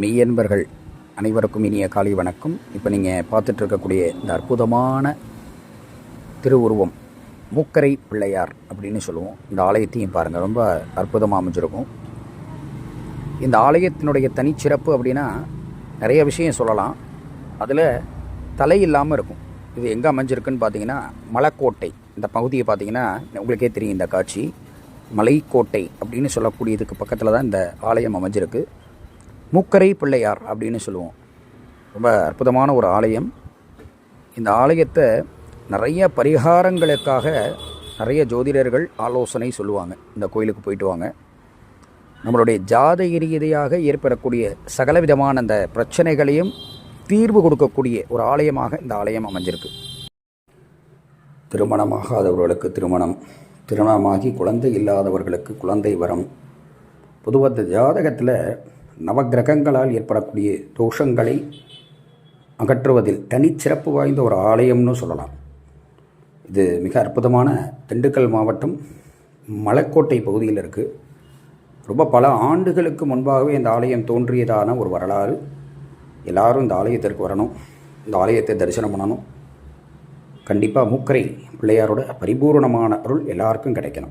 மெய்யன்பர்கள் அனைவருக்கும் இனிய காலை வணக்கம். இப்போ நீங்கள் பார்த்துட்டு இருக்கக்கூடிய இந்த அற்புதமான திருவுருவம் மூக்கரை பிள்ளையார் அப்படின்னு சொல்லுவோம். இந்த ஆலயத்தையும் பாருங்கள் ரொம்ப அற்புதமாக அமைஞ்சிருக்கும். இந்த ஆலயத்தினுடைய தனிச்சிறப்பு அப்படின்னா நிறைய விஷயம் சொல்லலாம். அதில் தலை இல்லாமல் இருக்கும். இது எங்கே அமைஞ்சிருக்குன்னு பார்த்தீங்கன்னா மலைக்கோட்டை. இந்த பகுதியை பார்த்தீங்கன்னா உங்களுக்கே தெரியும் இந்த காட்சி. மலைக்கோட்டை அப்படின்னு சொல்லக்கூடியதுக்கு பக்கத்தில் தான் இந்த ஆலயம் அமைஞ்சிருக்கு. மூக்கரை பிள்ளையார் அப்படின்னு சொல்லுவோம். ரொம்ப அற்புதமான ஒரு ஆலயம். இந்த ஆலயத்தை நிறைய பரிகாரங்களுக்காக நிறைய ஜோதிடர்கள் ஆலோசனை சொல்லுவாங்க. இந்த கோயிலுக்கு போயிட்டு வாங்க. நம்மளுடைய ஜாதக ரீதியாக ஏற்படக்கூடிய சகல விதமான அந்த பிரச்சனைகளையும் தீர்வு கொடுக்கக்கூடிய ஒரு ஆலயமாக இந்த ஆலயம் அமைஞ்சிருக்கு. திருமணமாகாதவர்களுக்கு திருமணம் திருமணமாகி குழந்தை இல்லாதவர்களுக்கு குழந்தை வரம். பொதுவாக இந்த ஜாதகத்தில் நவக்கிரகங்களால் ஏற்படக்கூடிய தோஷங்களை அகற்றுவதில் தனிச்சிறப்பு வாய்ந்த ஒரு ஆலயம்னு சொல்லலாம். இது மிக அற்புதமான திண்டுக்கல் மாவட்டம் மலைக்கோட்டை பகுதியில் இருக்குது ரொம்ப பல ஆண்டுகளுக்கு முன்பாகவே இந்த ஆலயம் தோன்றியதான ஒரு வரலாறு. எல்லாரும் இந்த ஆலயத்திற்கு வரணும். இந்த ஆலயத்தை தரிசனம் பண்ணணும். கண்டிப்பாக மூக்கரை பிள்ளையாரோட பரிபூர்ணமான அருள் எல்லாருக்கும் கிடைக்கணும்.